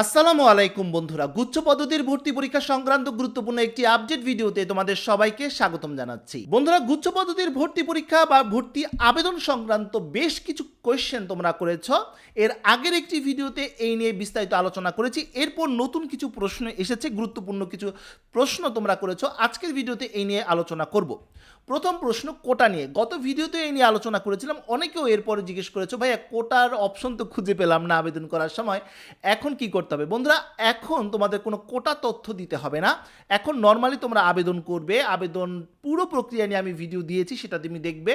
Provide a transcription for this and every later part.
আসসালামু আলাইকুম বন্ধুরা, গুচ্ছ পদ্ধতির ভর্তি পরীক্ষা সংক্রান্ত গুরুত্বপূর্ণ একটি আপডেট ভিডিওতে তোমাদের সবাইকে স্বাগতম জানাচ্ছি। বন্ধুরা, গুচ্ছ পদ্ধতির ভর্তি পরীক্ষা বা ভর্তি আবেদন সংক্রান্ত বেশ কিছু কোয়েশ্চেন তোমরা করেছ। এর আগের একটি ভিডিওতে এই নিয়ে বিস্তারিত আলোচনা করেছি। এরপর নতুন কিছু প্রশ্ন এসেছে, গুরুত্বপূর্ণ কিছু প্রশ্ন তোমরা করেছ। আজকের ভিডিওতে এই নিয়ে আলোচনা করব। প্রথম প্রশ্ন, কোটা নিয়ে। গত ভিডিওতে এই নিয়ে আলোচনা করেছিলাম, অনেকেও এরপরে জিজ্ঞেস করেছ, ভাইয়া, কোটার অপশন তো খুঁজে পেলাম না আবেদন করার সময়, এখন কি করতে হবে। বন্ধুরা, এখন তোমাদের কোনো কোটা তথ্য দিতে হবে না। এখন নর্মালি তোমরা আবেদন করবে। আবেদন পুরো প্রক্রিয়া নিয়ে আমি ভিডিও দিয়েছি, সেটা তুমি দেখবে।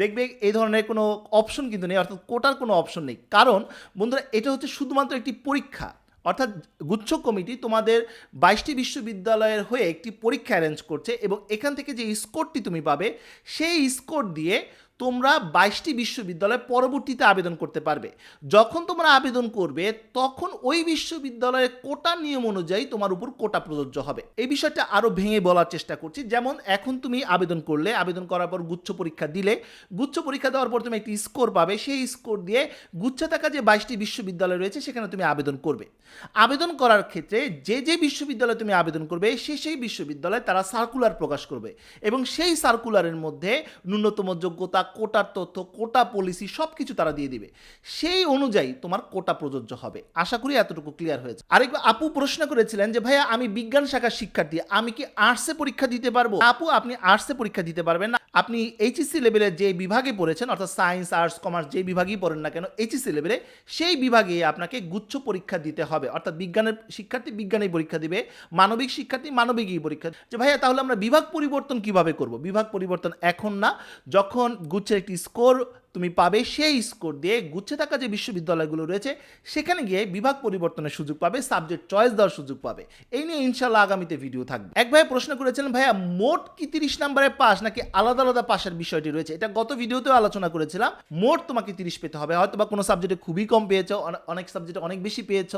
দেখবে এই ধরনের কোনো অপশন কিন্তু নেই, অর্থাৎ কোটার কোনো অপশন নেই। কারণ, বন্ধুরা, এটা হচ্ছে শুধুমাত্র একটি পরীক্ষা। অর্থাৎ গুচ্ছ কমিটি তোমাদের বাইশটি বিশ্ববিদ্যালয়ের হয়ে একটি পরীক্ষা অ্যারেঞ্জ করছে এবং এখান থেকে যে স্কোরটি তুমি পাবে, সেই স্কোর দিয়ে তোমরা বাইশটি বিশ্ববিদ্যালয়ে পরবর্তীতে আবেদন করতে পারবে। যখন তোমরা আবেদন করবে, তখন ওই বিশ্ববিদ্যালয়ের কোটা নিয়ম অনুযায়ী তোমার উপর কোটা প্রযোজ্য হবে। এই বিষয়টা আরও ভেঙে বলার চেষ্টা করছি। যেমন, এখন তুমি আবেদন করলে, আবেদন করার পর গুচ্ছ পরীক্ষা দিলে, গুচ্ছ পরীক্ষা দেওয়ার পর তুমি একটি স্কোর পাবে। সেই স্কোর দিয়ে গুচ্ছ থাকা যে বাইশটি বিশ্ববিদ্যালয় রয়েছে, সেখানে তুমি আবেদন করবে। আবেদন করার ক্ষেত্রে যে যে বিশ্ববিদ্যালয়ে তুমি আবেদন করবে, সে সেই বিশ্ববিদ্যালয়ে তারা সার্কুলার প্রকাশ করবে। এবং সেই সার্কুলারের মধ্যে ন্যূনতম যোগ্যতা কোটার তথ্য, কোটা পলিসি সব কিছু তারা দিয়ে দিবে। সেই অনুযায়ী তোমার কোটা প্রযোজ্য হবে। আশা করি এতটুকু ক্লিয়ার হয়েছে। আরেকবার আপু প্রশ্ন করেছিলেন যে, ভাইয়া, আমি বিজ্ঞান শাখার শিক্ষার্থী, আমি কি আর্টসে পরীক্ষা দিতে পারব? আপু, আপনি আর্টসে পরীক্ষা দিতে পারবেন না। আপনি এইচএসসি লেভেলের যে বিভাগে পড়েছেন, অর্থাৎ সায়েন্স আর্টস কমার্স যে বিভাগেই পড়েন না কেন এইচএসসি লেভেলে সেই বিভাগে আপনাকে গুচ্ছ পরীক্ষা দিতে হবে। অর্থাৎ বিজ্ঞানের, শিক্ষার্থী বিজ্ঞানেই পরীক্ষা দিবে, মানবিক শিক্ষার্থী মানবিকই পরীক্ষা যে, ভাইয়া, তাহলে আমরা বিভাগ পরিবর্তন কীভাবে করব? বিভাগ পরিবর্তন এখন না, যখন গুচ্ছের একটি স্কোর তুমি পাবে সেই স্কোর দিয়ে গুচ্ছে থাকা যে বিশ্ববিদ্যালয়গুলো রয়েছে, সেখানে গিয়ে বিভাগ পরিবর্তনের সুযোগ পাবে সাবজেক্ট চয়েস দেওয়ার সুযোগ পাবে। এই নিয়ে ইনশাল্লাহ আগামীতে ভিডিও থাকবে। এক ভাই প্রশ্ন করেছিলেন, ভাইয়া, মোট কি তিরিশ নাম্বারে পাস নাকি আলাদা আলাদা পাশের বিষয়টি রয়েছে? এটা গত ভিডিওতেও আলোচনা করেছিলাম। মোট তোমাকে তিরিশ পেতে হবে। হয়তো বা কোনো সাবজেক্টে খুবই কম পেয়েছ অনেক সাবজেক্টে অনেক বেশি পেয়েছ।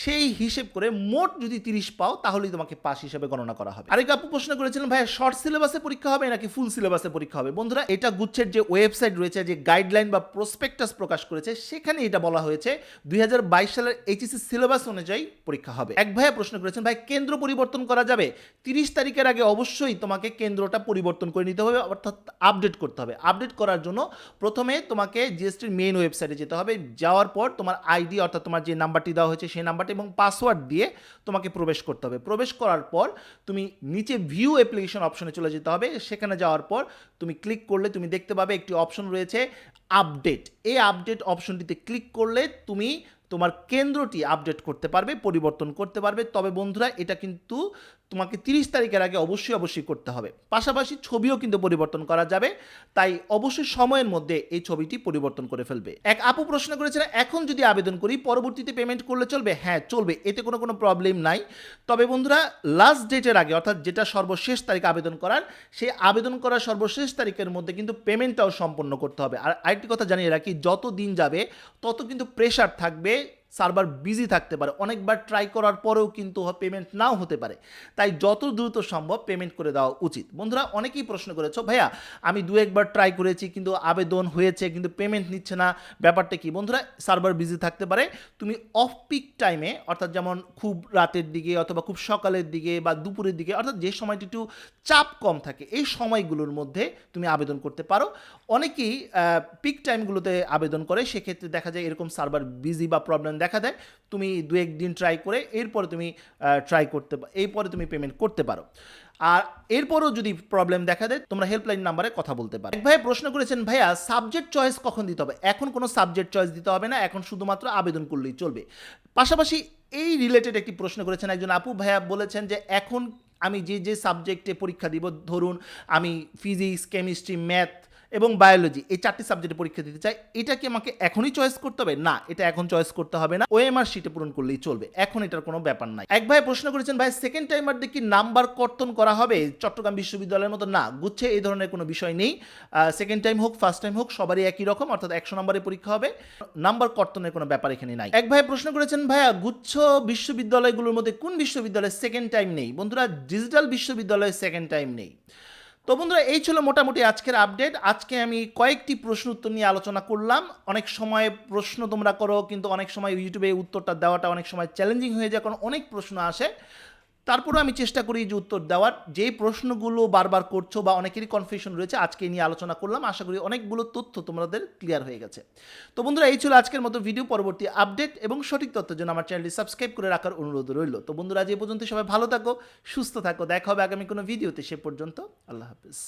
সেই হিসেব করে মোট যদি তিরিশ পাও, তাহলেই তোমাকে পাস হিসেবে গণনা করা হবে। আরেক আপু প্রশ্ন করেছিলেন, ভাইয়া শর্ট সিলেবাসে পরীক্ষা হবে নাকি ফুল সিলেবাসে পরীক্ষা হবে? বন্ধুরা, এটা গুচ্ছের যে ওয়েবসাইট রয়েছে, যে গাইডলাইন বা প্রসপেক্টাস প্রকাশ করেছে, সেখানে এটা বলা হয়েছে, দুই হাজার বাইশ সালের এইচএসসি সিলেবাস অনুযায়ী পরীক্ষা হবে। এক ভাইয়া প্রশ্ন করেছেন, ভাই, কেন্দ্র পরিবর্তন করা যাবে? তিরিশ তারিখের আগে অবশ্যই তোমাকে কেন্দ্রটা পরিবর্তন করে নিতে হবে, অর্থাৎ আপডেট করতে হবে। আপডেট করার জন্য প্রথমে তোমাকে জিএসটির মেইন ওয়েবসাইটে যেতে হবে, যাওয়ার পর তোমার আইডি অর্থাৎ তোমার যে নাম্বারটি দেওয়া হয়েছে, সেই নাম্বারটি এবং পাসওয়ার্ড দিয়ে তোমাকে প্রবেশ করতে হবে। প্রবেশ করার পর তুমি নিচে ভিউ অ্যাপ্লিকেশন অপশনে চলে যেতে হবে, সেখানে যাওয়ার পর তুমি ক্লিক করলে তুমি দেখতে পাবে একটি অপশন রয়েছে আপডেট এই আপডেট অপশনটিতে ক্লিক করলে তুমি তোমার কেন্দ্রটি আপডেট করতে পারবে, পরিবর্তন করতে পারবে। তবে বন্ধুরা, এটা কিন্তু তোমাকে তিরিশ তারিখের আগে অবশ্যই অবশ্যই করতে হবে। পাশাপাশি ছবিও কিন্তু পরিবর্তন করা যাবে, তাই অবশ্যই সময়ের মধ্যে এই ছবিটি পরিবর্তন করে ফেলবে। এক আপু প্রশ্ন করেছিল এখন যদি আবেদন করি, পরবর্তীতে পেমেন্ট করলে চলবে? হ্যাঁ চলবে, এতে কোনো কোনো প্রবলেম নাই। তবে বন্ধুরা লাস্ট ডেটের আগে, অর্থাৎ যেটা সর্বশেষ তারিখ আবেদন করার, সেই আবেদন করার সর্বশেষ তারিখের মধ্যে কিন্তু পেমেন্টটাও সম্পন্ন করতে হবে। আর আরেকটি কথা জানিয়ে রাখি যত দিন যাবে, তত কিন্তু প্রেশার থাকবে সার্ভার বিজি থাকতে পারে, অনেকবার ট্রাই করার পরেও কিন্তু পেমেন্ট নাও হতে পারে। তাই যত দ্রুত সম্ভব পেমেন্ট করে দেওয়া উচিত। বন্ধুরা, অনেকেই প্রশ্ন করেছ ভাইয়া, আমি দু একবার ট্রাই করেছি কিন্তু আবেদন হয়েছে, কিন্তু পেমেন্ট নিচ্ছে না। ব্যাপারটা কি? বন্ধুরা, সার্ভার বিজি থাকতে পারে। তুমি অফ পিক টাইমে অর্থাৎ যেমন খুব রাতের দিকে অথবা খুব সকালের দিকে বা দুপুরের দিকে, অর্থাৎ যে সময়টি একটু চাপ কম থাকে, এই সময়গুলোর মধ্যে তুমি আবেদন করতে পারো। অনেকেই পিক টাইমগুলোতে আবেদন করে, সেক্ষেত্রে দেখা যায় এরকম সার্ভার বিজি বা প্রবলেম দেখা দেয়, তুমি দু একদিন ট্রাই করে এরপরে তুমি ট্রাই করতে এরপরে তুমি পেমেন্ট করতে পারো। আর এরপরও যদি প্রবলেম দেখা দেয়, তোমরা হেল্পলাইন নাম্বারে কথা বলতে পারো। এক ভাই প্রশ্ন করেছেন, ভাইয়া সাবজেক্ট চয়েস কখন দিতে হবে? এখন কোনো সাবজেক্ট চয়েস দিতে হবে না, এখন শুধুমাত্র আবেদন করলেই চলবে। পাশাপাশি এই রিলেটেড একটি প্রশ্ন করেছেন একজন আপু। ভাইয়া বলেছেন যে, এখন আমি যে যে সাবজেক্টে পরীক্ষা দিব, ধরুন আমি ফিজিক্স কেমিস্ট্রি ম্যাথ এবং বায়োলজি এই চারটি সাবজেক্টে পরীক্ষা দিতে চাই। এটা কি আমাকে এখনই চয়েস করতে হবে? না, এটা এখন চয়েস করতে হবে না। ওএমআর শিটে পূরণ করলেই চলবে। এখন এটার কোনো ব্যাপার নাই। এক ভাই প্রশ্ন করেছেন, ভাই সেকেন্ড টাইমার দিয়ে কি নাম্বার কর্তন করা হবে? চট্টগ্রাম বিশ্ববিদ্যালয়ের মতো না। গুচ্ছে এই ধরনের কোনো বিষয় নেই। সেকেন্ড টাইম হোক ফার্স্ট টাইম হোক, সবারই একই রকম, অর্থাৎ একশো নম্বরে পরীক্ষা হবে। নাম্বার কর্তনের কোনো ব্যাপার এখানে নাই। এক ভাই প্রশ্ন করেছেন, ভাইয়া, গুচ্ছ বিশ্ববিদ্যালয়গুলোর মধ্যে কোন বিশ্ববিদ্যালয়ে সেকেন্ড টাইম নেই? বন্ধুরা ডিজিটাল বিশ্ববিদ্যালয়ে সেকেন্ড টাইম নেই। তো বন্ধুরা, এই ছিল মোটামুটি আজকের আপডেট আজকে আমি কয়েকটি প্রশ্ন উত্তর নিয়ে আলোচনা করলাম। অনেক সময় প্রশ্ন তোমরা করো, কিন্তু অনেক সময় ইউটিউবে উত্তরটা দেওয়াটা অনেক সময় চ্যালেঞ্জিং হয়ে যায়, কারণ অনেক প্রশ্ন আসে। তারপরেও আমি চেষ্টা করি যে উত্তর দেওয়ার। যে প্রশ্নগুলো বারবার করছ বা অনেকেরই কনফিউশন রয়েছে, আজকে নিয়ে আলোচনা করলাম। আশা করি অনেকগুলো তথ্য তোমাদের ক্লিয়ার হয়ে গেছে। তো বন্ধুরা, এই ছিল আজকের মতো ভিডিও পরবর্তী আপডেট এবং সঠিক তথ্যের জন্য আমার চ্যানেলটি সাবস্ক্রাইব করে রাখার অনুরোধ রইল। তো বন্ধুরা, আজ এই পর্যন্ত সবাই ভালো থাকো, সুস্থ থাকো। দেখা হবে আগামী কোনো ভিডিওতে সে পর্যন্ত আল্লাহ হাফিজ।